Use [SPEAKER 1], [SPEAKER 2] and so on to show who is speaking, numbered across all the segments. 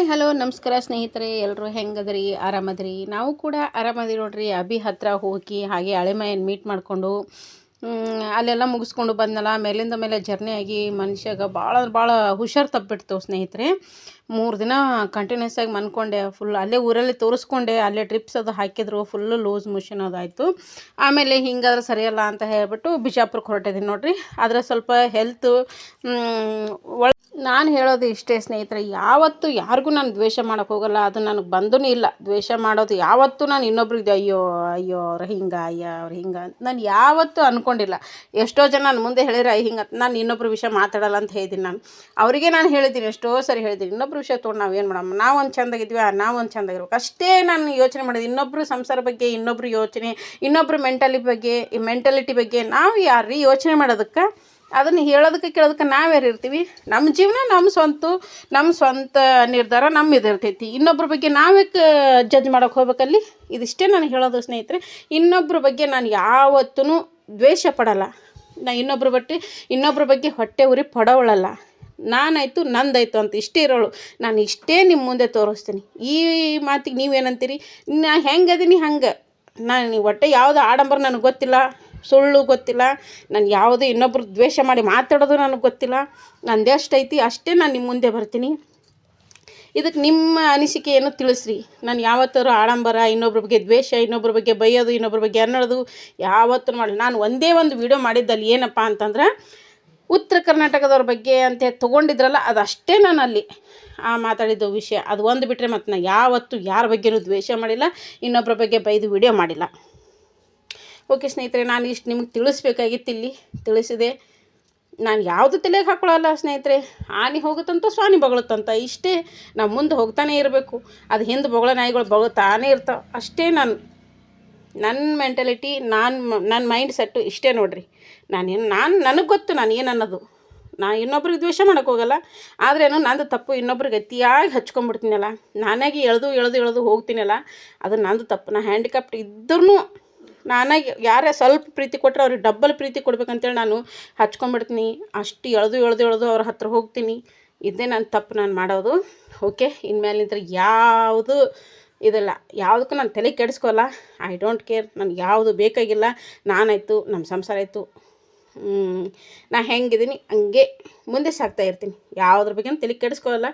[SPEAKER 1] Hi, hello, ನಮಸ್ಕಾರ ಸ್ನೇಹಿತರೆ ಎಲ್ಲರೂ ಹೆಂಗದ್ರಿ? ಆರಾಮದ್ರಿ? ನಾವು ಕೂಡ ಆರಾಮದಿ ನೋಡ್ರಿ. ಅಭಿ ಹತ್ರ ಹೋಗಿ ಹಾಗೆ ಹಳೆಮೈಯನ್ನು ಮೀಟ್ ಮಾಡಿಕೊಂಡು ಅಲ್ಲೆಲ್ಲ ಮುಗಿಸ್ಕೊಂಡು ಬಂದಲ್ಲ ಮೇಲಿಂದ ಮೇಲೆ ಜರ್ನಿ ಆಗಿ ಮನುಷ್ಯಾಗ ಭಾಳ ಭಾಳ ಹುಷಾರು ತಪ್ಪಿಡ್ತು ಸ್ನೇಹಿತರೆ. ಮೂರು ದಿನ ಕಂಟಿನ್ಯೂಸ್ ಆಗಿ ಮನ್ಕೊಂಡೆ ಫುಲ್ ಅಲ್ಲೇ ಊರಲ್ಲಿ ತೋರಿಸ್ಕೊಂಡೆ, ಅಲ್ಲೇ ಟ್ರಿಪ್ಸ್ ಅದು ಹಾಕಿದ್ರು ಫುಲ್ಲು ಲೂಸ್ ಮೋಷನ್ ಅದಾಯಿತು ಆಮೇಲೆ ಹಿಂಗಾದ್ರೆ ಸರಿಯಲ್ಲ ಅಂತ ಹೇಳ್ಬಿಟ್ಟು ಬಿಜಾಪುರಕ್ಕೆ ಹೊರಟಿದ್ದೀನಿ ನೋಡಿರಿ. ಆದರೆ ಸ್ವಲ್ಪ ಹೆಲ್ತು ಒಳ ನಾನು ಹೇಳೋದು ಇಷ್ಟೇ ಸ್ನೇಹಿತರೆ, ಯಾವತ್ತೂ ಯಾರಿಗೂ ನಾನು ದ್ವೇಷ ಮಾಡೋಕೆ ಹೋಗಲ್ಲ, ಅದು ನನಗೆ ಬಂದೂ ಇಲ್ಲ. ದ್ವೇಷ ಮಾಡೋದು ಯಾವತ್ತೂ ನಾನು ಇನ್ನೊಬ್ರಿಗೆ, ಅಯ್ಯೋ ಅಯ್ಯೋ, ಅವ್ರು ಹಿಂಗೆ, ಅಯ್ಯೋ, ಅವ್ರು ಹಿಂಗೆ ನಾನು ಯಾವತ್ತೂ ಅಂದ್ಕೊಂಡಿಲ್ಲ ಎಷ್ಟೋ ಜನ ನನ್ನ ಮುಂದೆ ಹೇಳಿದ್ರೆ ಹಿಂಗೆ, ನಾನು ಇನ್ನೊಬ್ರ ವಿಷಯ ಮಾತಾಡಲ್ಲ ಅಂತ ಹೇಳಿದ್ದೀನಿ ನಾನು. ಅವರಿಗೆ ನಾನು ಹೇಳಿದ್ದೀನಿ, ಎಷ್ಟೋ ಸರಿ ಹೇಳಿದ್ದೀನಿ. ಇನ್ನೊಬ್ರ ವಿಷಯ ತೊಗೊಂಡು ನಾವು ಏನು ಮಾಡಮ್ಮ ನಾವು ಒಂದು ಚಂದಾಗಿದ್ವಿ ನಾವು ಒಂದು ಚಂದಾಗಿರ್ಬೇಕು ಅಷ್ಟೇ ನಾನು ಯೋಚನೆ ಮಾಡಿದೆ. ಇನ್ನೊಬ್ಬರು ಸಂಸಾರ ಬಗ್ಗೆ ಇನ್ನೊಬ್ಬರು ಯೋಚನೆ ಇನ್ನೊಬ್ಬರು ಮೆಂಟಲಿ ಬಗ್ಗೆ, ಈ ಮೆಂಟಾಲಿಟಿ ಬಗ್ಗೆ ನಾವು ಯಾರ್ರೀ ಯೋಚನೆ ಮಾಡೋದಕ್ಕೆ? ಅದನ್ನು ಹೇಳೋದಕ್ಕೆ, ಕೇಳೋದಕ್ಕೆ ನಾವ್ಯಾರು ಇರ್ತೀವಿ? ನಮ್ಮ ಜೀವನ ನಮ್ಮ ಸ್ವಂತ ನಮ್ಮ ಸ್ವಂತ ನಿರ್ಧಾರ ನಮ್ಮ ಇದಿರ್ತೈತಿ ಇನ್ನೊಬ್ಬರ ಬಗ್ಗೆ ನಾವ್ಯಾಕೆ ಜಡ್ಜ್ ಮಾಡೋಕೆ ಹೋಗ್ಬೇಕಲ್ಲಿ? ಇದಿಷ್ಟೇ ನಾನು ಹೇಳೋದು ಸ್ನೇಹಿತರೆ. ಇನ್ನೊಬ್ಬರ ಬಗ್ಗೆ ನಾನು ಯಾವತ್ತೂ ದ್ವೇಷ ಪಡೋಲ್ಲ. ನಾ ಇನ್ನೊಬ್ಬರ ಬಟ್ಟೆ ಇನ್ನೊಬ್ಬರ ಬಗ್ಗೆ ಹೊಟ್ಟೆ ಉರಿ ಪಡೋಳಲ್ಲ ನಾನಾಯ್ತು, ನಂದಾಯ್ತು ಅಂತ ಇಷ್ಟೇ ಇರೋಳು. ನಾನು ಇಷ್ಟೇ ನಿಮ್ಮ ಮುಂದೆ ತೋರಿಸ್ತೀನಿ. ಈ ಮಾತಿಗೆ ನೀವೇನಂತೀರಿ? ನಾ ಹೆಂಗೆ ಅದೀನಿ ಹಂಗೆ? ನಾನು ಒಟ್ಟೆ ಯಾವುದು ಆಡಂಬರ ನನಗೆ ಗೊತ್ತಿಲ್ಲ, ಸುಳ್ಳು ಗೊತ್ತಿಲ್ಲ, ನಾನು ಯಾವುದು ಇನ್ನೊಬ್ರು ದ್ವೇಷ ಮಾಡಿ ಮಾತಾಡೋದು ನನಗೆ ಗೊತ್ತಿಲ್ಲ. ನಂದು ಎಷ್ಟೈತಿ ಅಷ್ಟೇ ನಾನು ನಿಮ್ಮ ಮುಂದೆ ಬರ್ತೀನಿ. ಇದಕ್ಕೆ ನಿಮ್ಮ ಅನಿಸಿಕೆ ಏನು ತಿಳಿಸ್ರಿ? ನಾನು ಯಾವತ್ತಾರು ಆಡಂಬರ, ಇನ್ನೊಬ್ರ ಬಗ್ಗೆ ದ್ವೇಷ, ಇನ್ನೊಬ್ರ ಬಗ್ಗೆ ಬೈಯೋದು, ಇನ್ನೊಬ್ರ ಬಗ್ಗೆ ಅನ್ನೋದು ಯಾವತ್ತೂ ಮಾಡಿ ನಾನು ಒಂದೇ ಒಂದು ವಿಡಿಯೋ ಮಾಡಿದ್ದಲ್ಲಿ ಏನಪ್ಪ ಅಂತಂದ್ರೆ ಉತ್ತರ ಕರ್ನಾಟಕದವ್ರ ಬಗ್ಗೆ ಅಂತ ತೊಗೊಂಡಿದ್ರಲ್ಲ, ಅದಷ್ಟೇ ನಾನು ಅಲ್ಲಿ ಆ ಮಾತಾಡಿದ್ದು ವಿಷಯ. ಅದು ಒಂದು ಬಿಟ್ಟರೆ ಮತ್ತು ನಾನು ಯಾವತ್ತೂ ಯಾರ ಬಗ್ಗೆನೂ ದ್ವೇಷ ಮಾಡಿಲ್ಲ ಇನ್ನೊಬ್ಬರ ಬಗ್ಗೆ ಬೈದು ವಿಡಿಯೋ ಮಾಡಿಲ್ಲ. ಓಕೆ ಸ್ನೇಹಿತರೆ, ನಾನು ಇಷ್ಟು ನಿಮಗೆ ತಿಳಿಸ್ಬೇಕಾಗಿತ್ತು ಇಲ್ಲಿ, ತಿಳಿಸಿದೆ. ನಾನು ಯಾವುದು ತಲೆಗೆ ಹಾಕೊಳ್ಳಲ್ಲ ಸ್ನೇಹಿತರೆ. ಆನೆ ಹೋಗುತ್ತಂತ ಸ್ವಾನಿ ಬಗಳುತ್ತಂತ, ಇಷ್ಟೇ. ನಾವು ಮುಂದೆ ಹೋಗ್ತಾನೆ ಇರಬೇಕು. ಅದು ಹಿಂದೆ ಬೊಗಳ ನಾಯಿಗಳು ಬಗಳುತ್ತಾನೇ ಇರ್ತಾವೆ. ಅಷ್ಟೇ ನಾನು. ನನ್ನ ಮೆಂಟಾಲಿಟಿ ನಾನು ನನ್ನ ಮೈಂಡ್ ಸೆಟ್ಟು ಇಷ್ಟೇ ನೋಡಿರಿ. ನಾನೇನು ನಾನು ನನಗೆ ಗೊತ್ತು ನಾನು ಏನು ಅನ್ನೋದು. ನಾ ಇನ್ನೊಬ್ರಿಗೆ ದ್ವೇಷ ಮಾಡೋಕೆ ಹೋಗಲ್ಲ. ಆದ್ರೇನು ನಂದು ತಪ್ಪು ಇನ್ನೊಬ್ರಿಗೆ ಅತಿಯಾಗಿ ಹಚ್ಕೊಂಡ್ಬಿಡ್ತೀನಲ್ಲ ನಾನಾಗಿ ಎಳೆದು ಎಳೆದು ಎಳೆದು ಹೋಗ್ತೀನಲ್ಲ. ಅದು ನಂದು ತಪ್ಪು. ನಾ ಹ್ಯಾಂಡಿಕ್ಯಾಪ್ಟ್ ಇದ್ರೂ ನಾನಾಗಿ ಯಾರೇ ಸ್ವಲ್ಪ ಪ್ರೀತಿ ಕೊಟ್ಟರೆ ಅವ್ರಿಗೆ ಡಬ್ಬಲ್ ಪ್ರೀತಿ ಕೊಡ್ಬೇಕಂತೇಳಿ ನಾನು ಹಚ್ಕೊಂಡ್ಬಿಡ್ತೀನಿ ಅಷ್ಟು ಎಳೆದು ಎಳೆದು ಎಳೆದು ಅವ್ರ ಹತ್ರ ಹೋಗ್ತೀನಿ. ಇದೇ ನನ್ನ ತಪ್ಪು ನಾನು ಮಾಡೋದು. ಓಕೆ ಇನ್ಮೇಲಿಂದ ಯಾವುದು ಇದಲ್ಲ ಯಾವುದಕ್ಕೂ ನಾನು ತಲೆ ಕೆಡಿಸ್ಕೊಲ್ಲ. ಐ ಡೋಂಟ್ ಕೇರ್ ನನಗೆ ಯಾವುದು ಬೇಕಾಗಿಲ್ಲ. ನಾನಾಯಿತು ನಮ್ಮ ಸಂಸಾರ ಆಯಿತು. ನಾ ಹೆಂಗಿದ್ದೀನಿ, ಹಂಗೆ ಮುಂದೆ ಸಾಗ್ತಾ ಇರ್ತೀನಿ. ಯಾವುದ್ರ ಬಗ್ಗೆ ತಲೆ ಕೆಡಿಸ್ಕೊಲ್ಲ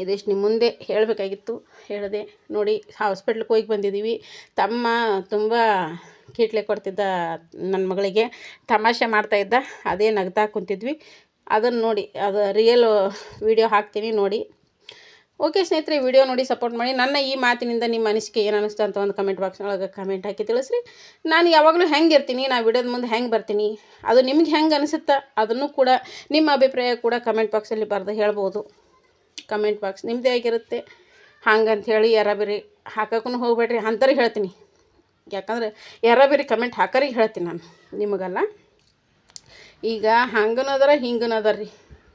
[SPEAKER 1] ಇದಿಷ್ಟು ನಿಮ್ಮ ಮುಂದೆ ಹೇಳಬೇಕಾಗಿತ್ತು. ಹೇಳಿದೆ, ನೋಡಿ ಹಾಸ್ಪಿಟ್ಲಿಗೆ ಹೋಗಿ ಬಂದಿದ್ದೀವಿ. ತಮ್ಮ ತುಂಬ ಕೀಟ್ಲೆ ಕೊಡ್ತಿದ್ದ ನನ್ನ ಮಗಳಿಗೆ. ತಮಾಷೆ ಮಾಡ್ತಾಯಿದ್ದ ಅದೇ ನಗ್ತಾ ಕುಂತಿದ್ವಿ. ಅದನ್ನು ನೋಡಿ, ಅದು ರಿಯಲ್ ವಿಡಿಯೋ ಹಾಕ್ತೀನಿ ನೋಡಿ. ಓಕೆ ಸ್ನೇಹಿತರೆ ವಿಡಿಯೋ ನೋಡಿ ಸಪೋರ್ಟ್ ಮಾಡಿ. ನನ್ನ ಈ ಮಾತಿನಿಂದ ನಿಮ್ಮ ಅನಿಸಿಕೆ ಏನು ಅನಿಸ್ತು ಅಂತ ಒಂದು ಕಮೆಂಟ್ ಬಾಕ್ಸ್ನೊಳಗೆ ಕಮೆಂಟ್ ಹಾಕಿ ತಿಳಿಸ್ರಿ. ನಾನು ಯಾವಾಗಲೂ ಹೆಂಗೆ ಇರ್ತೀನಿ ನಾ ವಿಡಿಯೋದ ಮುಂದೆ ಹೆಂಗೆ ಬರ್ತೀನಿ, ಅದು ನಿಮ್ಗೆ ಹೆಂಗೆ ಅನಿಸುತ್ತಾ ಅದನ್ನು ಕೂಡ ನಿಮ್ಮ ಅಭಿಪ್ರಾಯ ಕೂಡ ಕಮೆಂಟ್ ಬಾಕ್ಸಲ್ಲಿ ಬರೆದು ಹೇಳ್ಬೋದು. ಕಮೆಂಟ್ ಬಾಕ್ಸ್ ನಿಮ್ಮದೇ ಆಗಿರುತ್ತೆ. ಹಂಗಂತ ಹೇಳಿ ಬೇರೆ ಹಾಕೋಕ್ಕೂ ಹೋಗ್ಬೇಡ್ರಿ ಅಂಥವ್ರಿಗೆ ಹೇಳ್ತೀನಿ. ಯಾಕಂದ್ರೆ ಬೇರೆ ಕಮೆಂಟ್ ಹಾಕೋರಿಗೆ ಹೇಳ್ತೀನಿ ನಾನು ನಿಮಗಲ್ಲ. ಈಗ ಹಂಗನೂ ಅದಾರ ಹಿಂಗನೂ ಅದಾರ ರೀ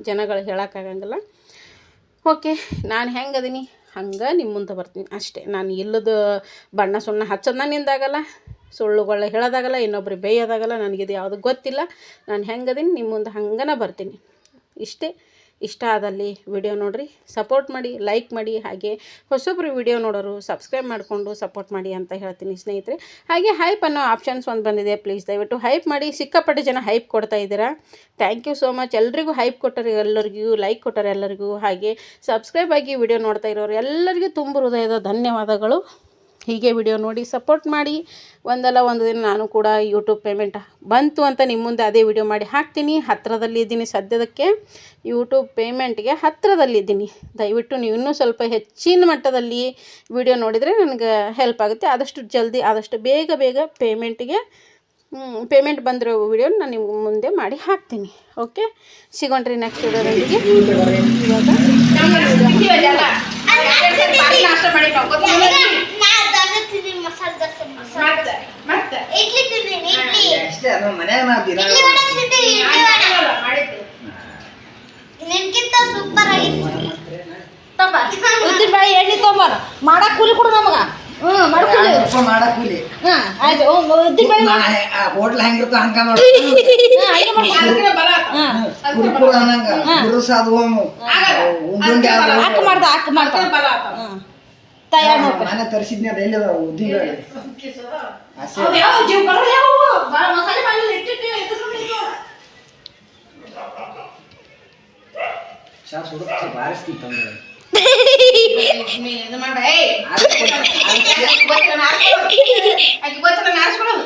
[SPEAKER 1] ಜನಗಳು ಹೇಳೋಕ್ಕಾಗಂಗಿಲ್ಲ ಓಕೆ, ನಾನು ಹೆಂಗೆ ಅದೀನಿ? ಹಂಗೆ ನಿಮ್ಮ ಮುಂದೆ ಬರ್ತೀನಿ. ಅಷ್ಟೇ, ನಾನು ಇಲ್ಲದ ಬಣ್ಣ ಸುಣ್ಣ ಹಚ್ಚೋದು ನನ್ನಿಂದಾಗಲ್ಲ ಸುಳ್ಳುಗಳ ಹೇಳೋದಾಗಲ್ಲ, ಇನ್ನೊಬ್ರಿಗೆ ಬೇಯೋದಾಗಲ್ಲ, ನನಗಿದು ಯಾವುದು ಗೊತ್ತಿಲ್ಲ. ನಾನು ಹೆಂಗೆ ಅದೀನಿ ನಿಮ್ಮ ಮುಂದೆ ಹಂಗನ ಬರ್ತೀನಿ. ಇಷ್ಟೇ. ಇಷ್ಟ ಆದಲ್ಲಿ ವಿಡಿಯೋ ನೋಡಿರಿ. ಸಪೋರ್ಟ್ ಮಾಡಿ ಲೈಕ್ ಮಾಡಿ, ಹಾಗೆ ಹೊಸೊಬ್ಬರು ವಿಡಿಯೋ ನೋಡೋರು ಸಬ್ಸ್ಕ್ರೈಬ್ ಮಾಡಿಕೊಂಡು ಸಪೋರ್ಟ್ ಮಾಡಿ ಅಂತ ಹೇಳ್ತೀನಿ ಸ್ನೇಹಿತರೆ. ಹಾಗೆ ಹೈಪ್ ಅನ್ನೋ ಆಪ್ಷನ್ಸ್ ಒಂದು ಬಂದಿದೆ ಪ್ಲೀಸ್ ದಯವಿಟ್ಟು ಹೈಪ್ ಮಾಡಿ. ಸಿಕ್ಕಾಪಟ್ಟೆ ಜನ ಹೈಪ್ ಕೊಡ್ತಾ ಇದ್ದೀರಾ. ಥ್ಯಾಂಕ್ ಯು ಸೋ ಮಚ್ ಎಲ್ರಿಗೂ ಹೈಪ್ ಕೊಟ್ಟರು ಎಲ್ಲರಿಗೂ ಲೈಕ್ ಕೊಟ್ಟರು ಎಲ್ಲರಿಗೂ, ಹಾಗೆ ಸಬ್ಸ್ಕ್ರೈಬ್ ಆಗಿ ವಿಡಿಯೋ ನೋಡ್ತಾ ಇರೋರು ಎಲ್ಲರಿಗೂ ತುಂಬ ಹೃದಯದ ಧನ್ಯವಾದಗಳು. ಹೀಗೆ ವಿಡಿಯೋ ನೋಡಿ ಸಪೋರ್ಟ್ ಮಾಡಿ ಒಂದಲ್ಲ ಒಂದು ದಿನ ನಾನು ಕೂಡ ಯೂಟ್ಯೂಬ್ ಪೇಮೆಂಟ್ ಬಂತು ಅಂತ ನಿಮ್ಮ ಮುಂದೆ ಅದೇ ವಿಡಿಯೋ ಮಾಡಿ ಹಾಕ್ತೀನಿ ಹತ್ತಿರದಲ್ಲಿದ್ದೀನಿ ಸದ್ಯದಕ್ಕೆ ಯೂಟ್ಯೂಬ್ ಪೇಮೆಂಟ್ಗೆ ಹತ್ತಿರದಲ್ಲಿದ್ದೀನಿ ದಯವಿಟ್ಟು ನೀವು ಇನ್ನೂ ಸ್ವಲ್ಪ ಹೆಚ್ಚಿನ ಮಟ್ಟದಲ್ಲಿ ವಿಡಿಯೋ ನೋಡಿದರೆ ನನಗೆ ಹೆಲ್ಪ್ ಆಗುತ್ತೆ ಆದಷ್ಟು ಜಲ್ದಿ ಆದಷ್ಟು ಬೇಗ ಬೇಗ ಪೇಮೆಂಟಿಗೆ ಪೇಮೆಂಟ್ ಬಂದಿರೋ ವಿಡಿಯೋ ನಾನು ನಿಮ್ಗೆ ಮುಂದೆ ಮಾಡಿ ಹಾಕ್ತೀನಿ ಓಕೆ ಸಿಗೋಣ್ರಿ ನೆಕ್ಸ್ಟ್ ವಿಡಿಯೋದೊಂದಿಗೆ ನಾವು
[SPEAKER 2] ಮಸಾಲೆ ದೋಸೆ ಮಸಾಲೆ
[SPEAKER 1] ಮತ್ತೆ
[SPEAKER 2] ಇಡ್ಲಿ ತಿಂತೀನಿ ಇಡ್ಲಿ.
[SPEAKER 3] ಅಷ್ಟೇ ಅದು ಮನ್ಯಾಗ ನಾವು ದಿನ
[SPEAKER 2] ಇಡ್ಲಿ ವಡೆ ತಿಂತೀನಿ ಇಡ್ಲಿ ವಡೆ. ನಿನ್ಗಿಂತ ಸೂಪರ್ ಆಗಿತ್ತು.
[SPEAKER 4] ಉದ್ದಿನ ಬೇಳೆ ಎಣ್ಣೆ ತೊಗೊಂಬಾರ ಮಾಡಕ್ಕೆ ಕೂಲಿ ಕೊಡು ನಮಗೆ.
[SPEAKER 3] ಹ್ಞೂ ಮಾಡ್ಕೊಳಿ
[SPEAKER 4] ಉಪ್ಪ ಕೂಲಿ.
[SPEAKER 3] ಹಾಂ ಆಯ್ತು. ಉದ್ದಿನ ಬೇಳೆ
[SPEAKER 4] ಹೋಟ್ಲ್ ಹೆಂಗಿರ್ತ ಹಂಗ ಮಾಡು. ಕುರ್ಕುರು ಅನ್ನಂಗ. ಹೋಮು. ಆದ
[SPEAKER 3] ಹಾಕ್ ಮಾಡ್ದ ಹಾಕ್ ಮಾಡ್ದ
[SPEAKER 1] ಬಲ ಆತ.
[SPEAKER 3] ಹಾಂ ತಯಾರು ನೋಡ್ರಿ
[SPEAKER 4] ಮನೆ ತರಿಸಿದ್ನಿ ಅದು ಎಲ್ಲಿದ ಉದ್ದಿನ ಬೇಳೆ ಹಸಿ
[SPEAKER 1] ಅವ್ ಯಾವ ಜೀವ ಬರೋದು ಯಾವ? ಬಾ- ಮಸಾಲೆ ಮಾಡಿ ಇಟ್ಟಿಟ್ಟು ಎದ್ರುಗೊಂಡು ನಿಂತ್ಕೊಳ್ಳ.
[SPEAKER 4] ಚಾ ಸುಡುತ್ತೆ ಬಾರಿಸ್ತೀನಿ ತಂದ್ರೆ
[SPEAKER 1] ನೀ ಇದು ಮಾಡ, ಏಯ್. ಆಕಿ ಗೊತ್ತಿಲ್ಲ ನಾ ಆರಿಸ್ಕೊಳ್ಳೋದು. ಆಕಿ ಗೊತ್ತಿಲ್ಲ ನಾ ಆರಿಸ್ಕೊಳ್ಳೋದು.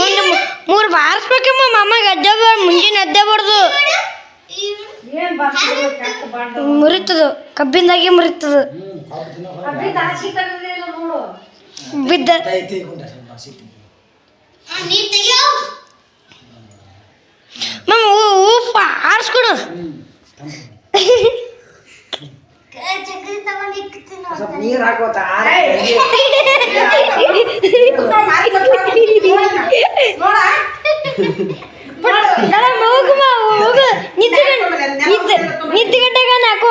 [SPEAKER 3] ಒಂದು ಮೂರು ಬಾರಿಸ್ಬೇಕಮ್ಮ ಮಾಮಾಗ ಗದ್ದೆ ಬಾ ಮುಂಜಾನೆ ಅದ್ದೆ ಬಡ್ದು. ಮುರಿತದು ಕಬ್ಬಿಂದಾಗಿ ಮುರಿತದು. ಬಿದ್ದ ಮಮ್ಮ ಉಪ್ಪ ಆರಿಸ್ಕೊಡು.
[SPEAKER 4] ಸ್ವಲ್ಪ ನೀರ್
[SPEAKER 3] ಗಂಟೆಗಾನ ಹಾಕೋ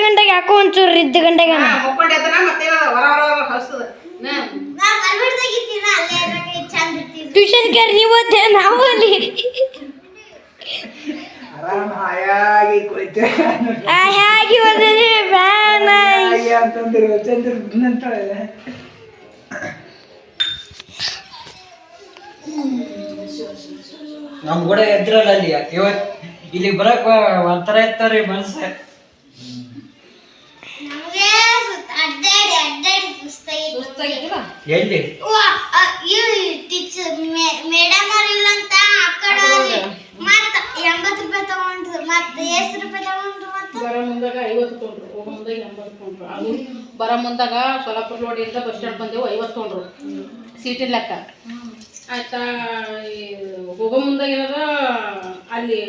[SPEAKER 3] ಗಂಟೆಗೆ ಹಾಕೋ ಒಂಚೂರು ನಿದ್ದೆ ಟ್ಯೂಷನ್ ನಾವು ಅಲ್ಲಿ
[SPEAKER 4] ಆರಾಮ ಹಾಯಾಗಿ
[SPEAKER 3] ಆ, ಹೇಗೆ ಓದಿದ್ರಿ ಬ್ಯಾನ
[SPEAKER 4] ಹಾಗೆ ಅಂತಂದ್ರೆ ಚಂದ್ರ ಅಂತಾಳೆ
[SPEAKER 5] ನಮ್ ಕೂಡ ಎದ್ರಲ್ಲ ಅಲ್ಲಿ ಇವತ್ ಇಲ್ಲಿ ಬರಕ್ ಒಂಥರ ಇರ್ತಾರ್ರಿ ಮನ್ಸ. ಎಲ್ಲಿ?
[SPEAKER 2] ಟೀಚರ್ ಮೇಡಮ್ ಅವ್ರ ಇಲ್ಲ ಅಂತ ಆ ಕಡೆ ಮತ್ತ ಎಂಬತ್ತು ರೂಪಾಯಿ ತಗೊಂಡ್ರು ಮತ್ತೆ ಎಷ್ಟು ರೂಪಾಯಿ ತಗೊಂಡ್ರು ಮತ್ತೆ
[SPEAKER 1] ಬರೋ ಮುಂದಾಗ ಐವತ್ತು ಮುಂದಾಗ ಎಂಬತ್ತು ತೊಗೊಂಡ್ರು. ಅದು ಬರೋ ಮುಂದಾಗ ಸೊಲಾಪುರ ರೋಡಿಂದ ಬಸ್ ಸ್ಟ್ಯಾಂಡ್ ಬಂದೆವು ಐವತ್ತು ತೊಗೊಂಡ್ರು. ಸೀಟಿನ ಲೆಕ್ಕ ಆಯ್ತಾ ಈ ಹೋಗೋ ಮುಂದೆ ಏನಾರ ಅಲ್ಲಿ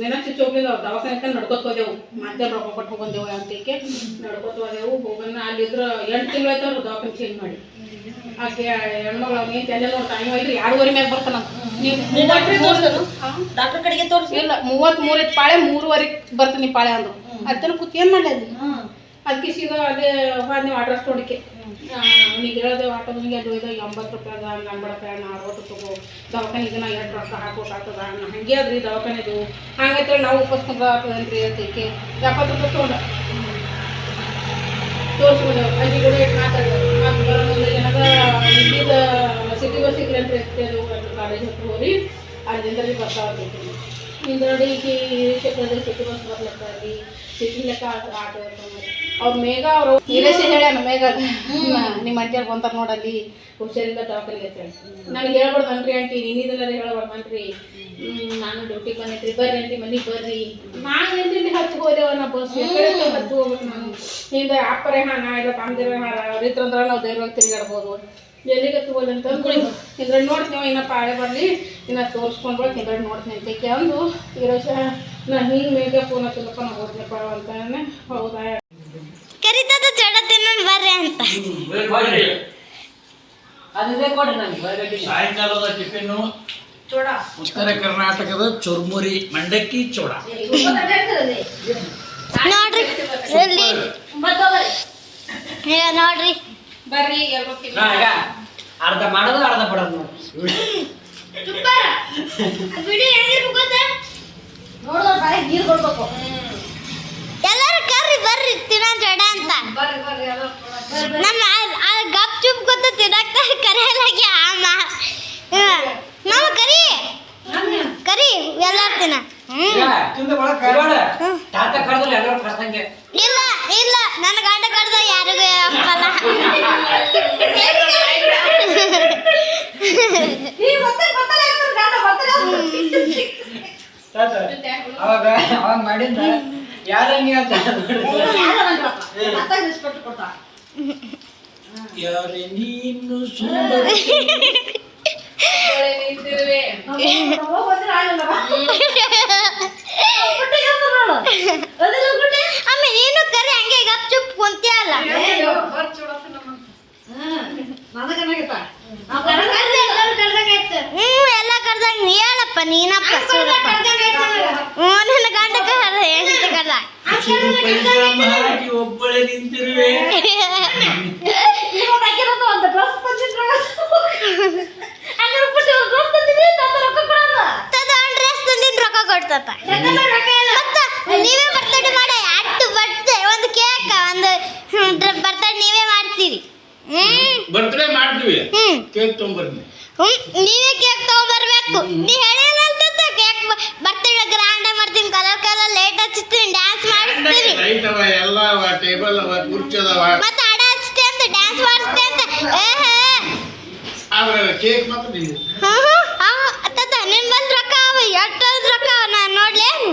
[SPEAKER 1] ಮೀನಾಕ್ಷಿ ಚೌಕಿಂದ ದವಾಖಾನೆ ನಡ್ಕೊತ ಹೋದೆವು. ಮತ್ತೆ ರೊಕ್ಕ ಕೊಟ್ಟು ಹೋಗಂದೆವು ಅಂತಕ್ಕೆ ನಡ್ಕೊತ ಹೋದೆವು. ಹೋಗೋಣ ಅಲ್ಲಿದ್ರ ಎಂಟು ತಿಂಗಳು ಆಯ್ತವ್ರು ದವಾಖಾನೆ ಚೇಂಜ್ ಮಾಡಿ. ಆಕೆ ಹೆಣ್ಮಗಳು ಅವ್ನಿಗೆ ಟೈಮ್ ಐತ್ರಿ ಎರಡುವರೆ ಮ್ಯಾಗ ಬರ್ತಾನಂತ ನೀವು
[SPEAKER 3] ಡಾಕ್ಟರ್ ಕಡೆಗೆ ತೋರಿಸಿ.
[SPEAKER 1] ಇಲ್ಲ ಮೂವತ್ತ್ ಮೂರ್ ಇತ್ತು ಪಾಳೆ ಮೂರುವರೆಗೆ ಬರ್ತೀನಿ ಪಾಳೆ ಅಂದ್ರು. ಅದನ್ನ ಕೂತ್ ಮಾಡಲಿ ಮಾಡ್ಲಿ ಅದಕ್ಕೆ ಸಿಗೋ ಅದೇ ಹೋದ್ ನೀವು ಆರ್ಡರ್ ತೊಡಿಕೆ ಅವ್ನಿಗೆ ಹೇಳಿದೆ ಆಟೋದನಿಗೆ ಅದು ಇದು ಎಂಬತ್ತು ರೂಪಾಯಿ ಅದ ಅನ್ಬೇಡಪ್ಪ ನಾ ಅರವತ್ತು ತಗೋ. ದವಾಖಾನಿಗೆ ನಾ ಎರಡು ರೊಕ್ಕ ಆಗ್ತದ ನಾ ಹಂಗೆ ಅದ್ರಿ ದವಾಖಾನೆದು. ಹಂಗೈತೆ ನಾವು ಒಪ್ಪಿಸ್ಕೊಂಡ್ರೆ ಆಗ್ತದನ್ರಿ ಅದಕ್ಕೆ ಎಪ್ಪತ್ತು ರೂಪಾಯಿ ತೊಗೊಂಡ. ತೋರಿಸ್ಕೊಂಡು ಅಲ್ಲಿ ಕೂಡ ಇಟ್ಟು ಮಾತಾಡಿದೆ ಮತ್ತೆ ಬರೋ ಮುಂದೆ ಏನದ ಇಲ್ಲಿದ ಸಿಟಿ ಬಸ್ ಸಿಗ್ಲಂತ್ರಿ ಎತ್ತೇದು ಕಾಲೇಜ್ ಹತ್ರ ಹೋಗಿ ಅಲ್ಲಿಂದ ಬರ್ತಾ ಇರ್ತೈತಿ ಶೇಖರದ ಸಿಟಿ ಬಸ್ ಬರ್ಲತ್ತ ಅಲ್ಲಿ ಸಿಟಿ ಲೆಕ್ಕ ಆಟೋ ಅವ್ರ ಮೇಘ ಅವರು ವೀರೇಶ ಹೇಳ್ಯಾನ ಮೇಘ. ನಿಮ್ಮ ಅಂಟಿಯರ್ ಬಂತಾರ ನೋಡಲ್ಲಿ. ಹುಷಾರಿಂದ ದವಾಖಾನೆಗೆ ಹೇಳಿ ನನಗೆ ಹೇಳ್ಬಾರ್ದನ್ರಿ ಆಂಟಿ ನೀನಿದನ್ನೆಲ್ಲ ಹೇಳ್ಬಾರ್ದನ್ರಿ ಹ್ಮ್, ನಾನು ಡ್ಯೂಟಿಗೆ ಬಂದೈತ್ರಿ. ಬರ್ರಿ ಆಂಟಿ ಮನೆಗೆ ಬರ್ರಿ. ನಾನು ಎಲ್ಲಿ ಹತ್ತು ಹೋದೆವ ನಾ ಬಸ್ ಹತ್ತು ಹೋಗ್ಬೇಕು ನಾನು. ಹಿಂದೆ ಅಪ್ಪರೇ ಹಾಂ ನಾ ಇಲ್ಲ ತಂದಿರ ಹಾರ ಅವ್ರ ಅಂದ್ರೆ ನಾವು ಧೈರ್ಯವಾಗಿ ತಿರುಗಾಡ್ಬೋದು. ಎಲ್ಲಿಗೆ ತಗೋಲಿ ಅಂತ ಅಂದ್ಕೊಳ್ಳಿ ಇದ್ರಲ್ಲಿ ನೋಡ್ತೀವಿ ಇನ್ನ ಪಾಳೆ ಬರಲಿ. ಇನ್ನು ತೋರಿಸ್ಕೊಂಡು ಇದ್ರಲ್ಲಿ ನೋಡ್ತೀನಿ ಅಂತ. ಅಂದು ಇರೋಶ ನಾ ಹಿಂಗೆ ಮೇಗೆ ಫೋನ್ ಹಚ್ಚಿಲ್ಲಪ್ಪ ನಾ ಓದ್ನಪ್ಪ ಅಂತಾನೆ ಹೌದಾ?
[SPEAKER 3] ಕರಿತದ ಜಡ ತಿನ್ನೋಣ ಬರ್ರಿ. ಅಂತ
[SPEAKER 5] ಅದೇ ಕೊಡ್ರಿ ನಂಗೆ
[SPEAKER 6] ಸಾಯಂಕಾಲದ ಟಿಫಿನ್ನು. ಉತ್ತರ ಕರ್ನಾಟಕದ ಚುರ್ಮುರಿ ಮಂಡಕ್ಕಿ ಚೋಡ.
[SPEAKER 3] ನೋಡ್ರಿ. ನೋಡ್ರಿ.
[SPEAKER 1] ಬರ್ರಿ
[SPEAKER 5] ಈಗ ಅರ್ಧ ಮಾಡೋದು ಅರ್ಧ ಬಿಡೋದು ನೋಡಿ.
[SPEAKER 2] ಬಿಡಿ ಹೆಂಗಿರ್ಬೇಕು ಗೊತ್ತಾ
[SPEAKER 1] ನೋಡಿದ್ರೆ ಬಾಯಿ ನೀರು ಕೊಡ್ಬೇಕು.
[SPEAKER 2] ಎಲ್ಲರೂ ಕರ್ರಿ ಬರ್ರಿ ತಿನ್ನೋ ಜಡ ಅಂತ.
[SPEAKER 1] ಬರ್ರಿ ಬರ್ರಿ ಎಲ್ಲ
[SPEAKER 2] ನಮ್ಮ ಗಪ್ ಚುಪ್ ಗೊತ್ತ ತಿನ್ನಕ್ತ ಕರೆಯಲಾಗಿ ಆಮ ಮಾಮ ಕರಿ. ಕರಿ ಎಲ್ಲಾರು ತಿನ್ನ.
[SPEAKER 5] ಈಗ
[SPEAKER 4] ತಿಂದ ಬಳಕ
[SPEAKER 5] ಇರೋಣ. ತಾತ ಎಲ್ಲರೂ ಕರ್ದಂಗೆ.
[SPEAKER 2] ಇಲ್ಲ ಇಲ್ಲ. ನನ್ನ ಗಂಡ ಕಡ್ದ ಯಾರಿಗೂ ಅಪ್ಪಲ್ಲ
[SPEAKER 5] ಯಾರೇ
[SPEAKER 6] ನೀನು ಸುಂದರ?
[SPEAKER 2] ಅಮ್ಮ ನೀನು ಕರೆ ಹಂಗೆ ಗಪ್ ಚುಪ್ ಕುಂತಿಯಲ್ಲ ಹ್ಮ್ ಎಲ್ಲ ಕರ್ದಂಗ ನೀ ಹೇಳಪ್ಪ ನೀನಪ್ಪ ಸೂರಪ್ಪ ಹ್ಞೂ ನನ್ನ ಗಂಡ ಕರ್ದ ಹೆಂಡತಿ ಕರ್ದ
[SPEAKER 6] ಹಸಿರು ಪೈಜಾಮ ಹಾಕಿ ಒಬ್ಬಳೇ ನಿಂತಿರುವೆ
[SPEAKER 2] ತದ ಡ್ರೆಸ್ ತಂದಿದ್ ರೊಕ್ಕ ಕೊಡ್ತತ ಮತ್ತ ನೀವೇ ಬರ್ತಡೇ ಮಾಡಿ ಅಟ್ಟು ಬರ್ತೆ ಒಂದು ಕೇಕ್ ಒಂದು ಬರ್ತಡೇ ನೀವೇ ಮಾಡ್ತೀರಿ ಹ್ಮ್ ಹ್ಮ್.
[SPEAKER 6] ಕೇಕ್ ತೊಗೊಂಬರ್ನಿ.
[SPEAKER 2] ಹ್ಮ್ ನೀವೇ ಕೇಕ್ ತಗೊಂಡ್ಬರ್ಬೇಕು ನೀ ಹೇಳಿಲ್ಲ ಅಂತ ಕೇಕ್ ಬರ್ತಡೇ ಗ್ರ್ಯಾಂಡ್ ಮಾಡ್ತೀನಿ ಕಲರ್ ಕಲರ್ ಲೈಟ್ ಹಚ್ತೀನಿ ಡ್ಯಾನ್ಸ್ ಮಾಡಿಸ್ತೀನಿ.
[SPEAKER 6] ಲೈಟ್ ಅವ ಎಲ್ಲ ಅವ ಟೇಬಲ್ ಅವ ಕುರ್ಚಿ ಅದಾವ.
[SPEAKER 2] ಮತ್ತೆ ಅಡ ಹಚ್ತೀನಿ ಅಂತ ಡ್ಯಾನ್ಸ್ ಮಾಡಿಸ್ತೆ ಅಂತ. ಏ ಹೇ
[SPEAKER 6] ಆದ್ರೆ ಕೇಕ್ ಮಾತ್ರ
[SPEAKER 2] ನಿನ್. ಬಂದ್ ರೊಕ್ಕ ಅವ ಎಷ್ಟು ರೊಕ್ಕ ಅವ ನಾನು ನೋಡ್ಲೇನು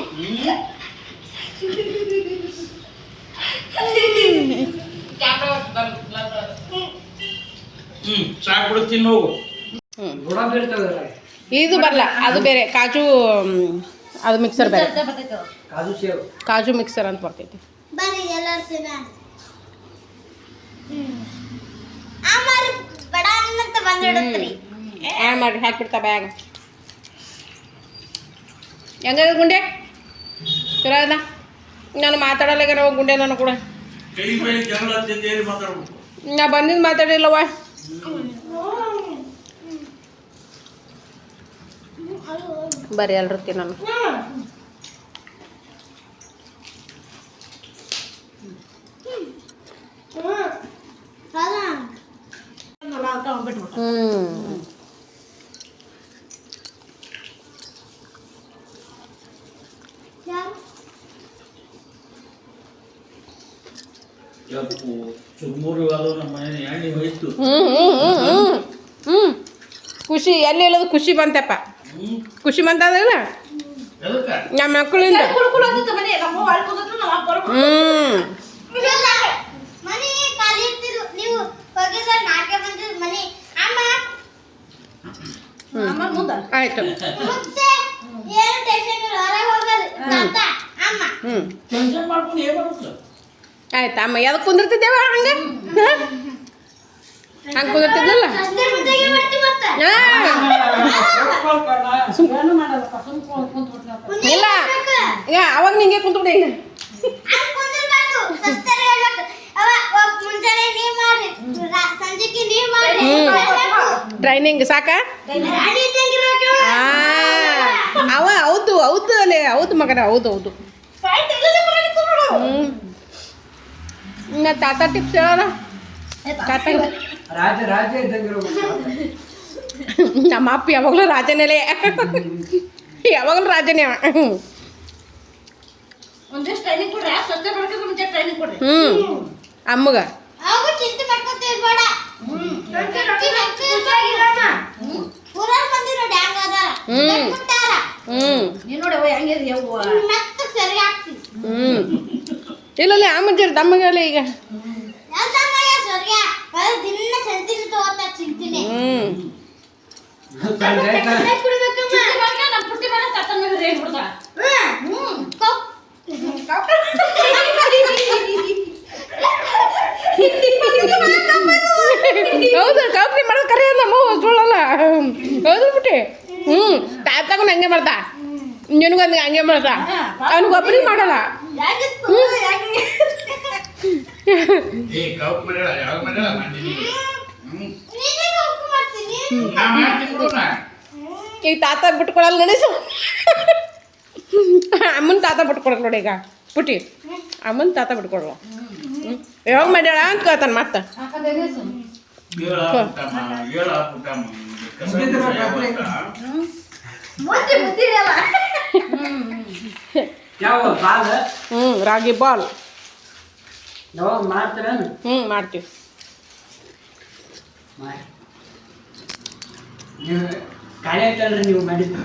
[SPEAKER 1] ಇದು ಬರಲ್ಲ ಅದು ಬೇರೆ ಕಾಜು ಅದು ಮಿಕ್ಸರ್ ಬೇರೆ.
[SPEAKER 5] ಕಾಜು ಸೇವ್
[SPEAKER 1] ಕಾಜು ಮಿಕ್ಸರ್ ಅಂತ ಬರ್ತೈತಿ. ಆ ಮಾಡಿ ಹಾಕ್ಬಿಡ್ತಾ ಬ್ಯಾಗ್ ಹೆಂಗ ಗುಂಡೆ? ಚಲೋ ಅದ ನಾನು ಮಾತಾಡಲ್ಲ ನಾವು ಗುಂಡೆ ನಾನು ಕೂಡ. ನಾ ಬಂದಿದ್ದು ಮಾತಾಡಿಲ್ಲವ ಬರ್ರಿ ಎಲ್ರು ತಿನ್ನೋಣ ಹ್ಞೂ ಖುಷಿ ಎಲ್ಲಿ ಹೇಳೋದು ಖುಷಿ ಬಂತಪ್ಪ. ಖುಷಿ ಬಂತಂದ್ರಲ್ಲ ನಮ್ಮ ಮಕ್ಕಳಿಂದ ಹ್ಞೂ
[SPEAKER 2] ಅಮ್ಮ?
[SPEAKER 1] ಆಯ್ತು. ಹ್ಞೂ ಅಮ್ಮ. ಯಾವ್ದು ಕುಂದಿರ್ತಿದ್ದೇವ ಹಂಗೆ? ಹಂಗೆ
[SPEAKER 2] ಮತ್ತೆ
[SPEAKER 1] ಇಲ್ಲ. ಅವಾಗ ನಿಂಗೆ ಕುಂತ್ಬಿಡಿ
[SPEAKER 2] ಮಾಡ್ರಿ
[SPEAKER 1] ಟ್ರೈನಿಂಗ್ ಸಾಕ? ಅವ ಹೌದು ಹೌದು ಅಲ್ಲೇ ಹೌದು ಮಗನ, ಹೌದು ಹೌದು. ಇನ್ನು ತಾತ ಟಿಪ್ಸ್ ಹೇಳೋಣ ತಾತ
[SPEAKER 5] ರಾಜ ರಾಜ
[SPEAKER 1] ನಮ್ಮ ಅಪ್ಪ ಯಾವಾಗಲೂ ರಾಜನೇಲೆ ಯಾವಾಗಲೂ ರಾಜನೇ ಅಮ್ಮಗ. ಹ್ಮ್. ಹ್ಞೂ ಇಲ್ಲ ಅಮ್ಮಂಜರ್ ತಮ್ಮಗಲ್ಲ ಈಗ.
[SPEAKER 2] ದಿನ ಚಂತಿನ. ತಗೋತಾರ ಚಿಂತಿನೇ.
[SPEAKER 1] ಹ್ಞೂ
[SPEAKER 2] ಕಣ್ಣೇ ಕುಡ್ಬೇಕಮ್ಮ. ಹ್ಮ್. ಕಪ್.
[SPEAKER 1] ಹೌದು ಕಾಫಿ ಮಾಡೋದು ಕರೆ ನಮ್ಮ ಸುಳ್ಳಲ್ಲ ಹೌದು ಬಿಟ್ಟಿ ಹ್ಞೂ ತಾತಗೂ ಹಂಗೆ ಮಾಡ್ತಾ. ನಿನಗೊಂದು ಹಂಗೆ ಮಾಡ್ತಾ. ಅವನಿಗೊಬ್ಬರಿಗೆ ಮಾಡಲ್ಲ.
[SPEAKER 6] ಏ
[SPEAKER 1] ಈಗ ತಾತ ಬಿಟ್ಕೊಡಲ್ಲ ನಡೆಸು ಅಮ್ಮನ ತಾತ ಬಿಟ್ಕೊಡಲ್ಲ ನೋಡಿ ಈಗ. ಪುಟಿ ಅಮ್ಮನ ತಾತ ಬಿಟ್ಕೊಡುವ. ಹ್ಞೂ ಯಾವಾಗ ಮಾಡ್ಯಾಳ ಅಂತ ಕೇಳ್ತಾನೆ ಮತ್ತೆ. ಹ್ಞೂ ರಾಗಿ ಬಾಲ್.
[SPEAKER 5] ಯಾವಾಗ ಮಾಡ್ತೀರೇನು
[SPEAKER 1] ಹ್ಞೂ ಮಾಡ್ತೀವಿ.
[SPEAKER 5] ಮಾಡಿ ನೀವು ಆಯ್ತಲ್ರಿ ನೀವು ಮಾಡಿದ್ದು.